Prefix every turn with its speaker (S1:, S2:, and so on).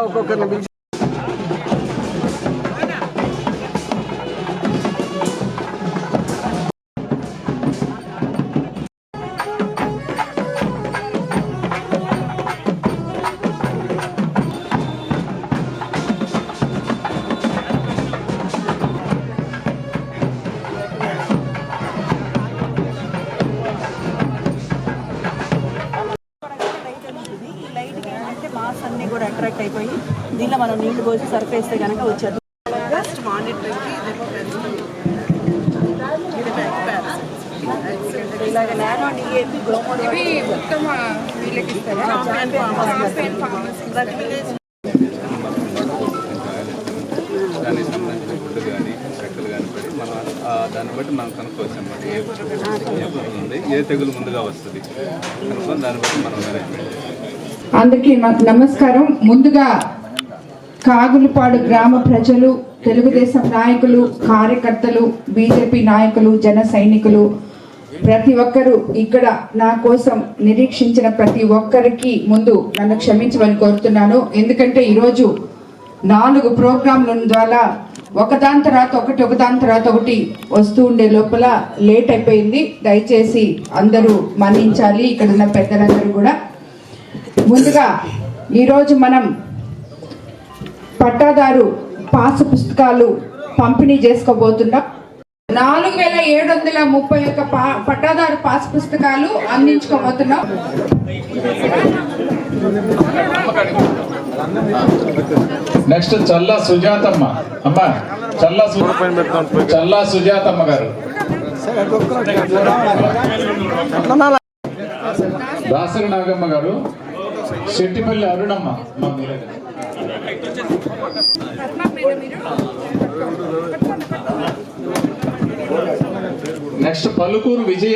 S1: ఒక్కొక్కరిని
S2: కూడా అట్రాక్ట్ అయిపోయి దీనిలో మనం నీళ్ళు పోసి సరిపేస్తే కనుక వచ్చేది. ఇలాగ నానో డిఏపి గ్లోమోడ్
S3: మొత్తం వీళ్ళకి ఇస్తారా?
S4: ఆ దాన్ని బట్టి మనం కనుక్కోవచ్చు అనమాట ఏ ఉంది? ఏ తెగులు ముందుగా వస్తుంది? కనుక్కొని దాన్ని బట్టి మనం మేనేజ్మెంట్ చేయాలి
S5: అందరికీ మ- నమస్కారం. ముందుగా కాగులపాడు గ్రామ ప్రజలు తెలుగుదేశం నాయకులు కార్యకర్తలు బీజేపీ నాయకులు జన సైనికులు ప్రతి ఒక్కరూ ఇక్కడ నా కోసం నిరీక్షించిన ప్రతి ఒక్కరికి ముందు నన్ను క్షమించమని కోరుతున్నాను. ఎందుకంటే ఈరోజు నాలుగు ప్రోగ్రాంల ద్వారా ఒకదాని తర్వాత ఒకటి ఒకదాని తర్వాత ఒకటి వస్తూ ఉండే లోపల లేట్ అయిపోయింది. దయచేసి అందరూ మన్నించాలి. ఇక్కడ ఉన్న పెద్దలందరూ కూడా ముందుగా ఈరోజు మనం పట్టాదారు పాసు పుస్తకాలు పంపిణీ చేసుకోబోతున్నాం. నాలుగు వేల ఏడు వందల ముప్పై ఒక్క పా పట్టాదారు పాస్ పుస్తకాలు అందించుకోబోతున్నాం.
S6: నెక్స్ట్ చల్లా సుజాతమ్మ. అమ్మ చల్లా చల్ల చల్లా సుజాతమ్మ గారు. దాసరి నాగమ్మ గారు శెట్టిపల్లి అరుణమ్మ. నెక్స్ట్ పలుకూరు విజయ